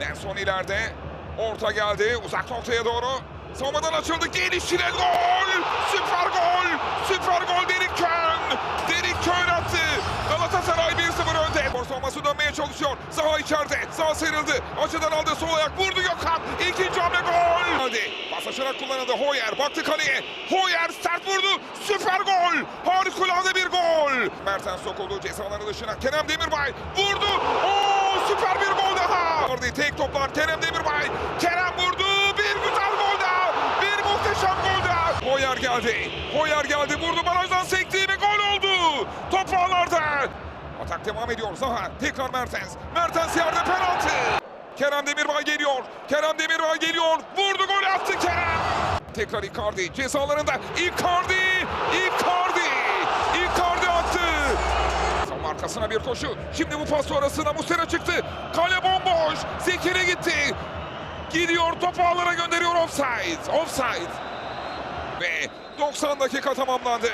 Nelson ileride. Orta geldi. Uzak noktaya doğru. Savunmadan açıldı. Gelişine gol. Süper gol. Süper gol Derik Kön. Derik Kön attı. Galatasaray 1-0 önde. Spor savunması dönmeye çalışıyor. Zaha içeride. Zaha sıyrıldı. Açıdan aldı. Sol ayak vurdu Gökhan. İkinci hamle gol. Hadi. Paslaşarak kullanıldı. Hoyer baktı kaleye. Hoyer sert vurdu. Süper gol. Harikulade bir gol. Mertens sokuldu ceza alanı dışına. Kerem Demirbay vurdu. Gol Orada tek toplar Kerem Demirbay. Kerem vurdu. Bir güzel gol daha. Bir muhteşem gol daha. Hoyer geldi. Hoyer geldi. Vurdu barajdan sekti ve gol oldu. Top ağlarda. Atak devam ediyor. Zaha tekrar Mertens. Mertens yerde penaltı. Kerem Demirbay geliyor. Kerem Demirbay geliyor. Vurdu gol attı Kerem. Tekrar Icardi cezalarında. Icardi! Icardi attı. Tam arkasına bir koşu. Şimdi bu pas sonrasında Muslera çıktı. Kale bomboş. Zekeri gitti. Gidiyor topu ağlara gönderiyor offside. Offside. Ve 90 dakika tamamlandı.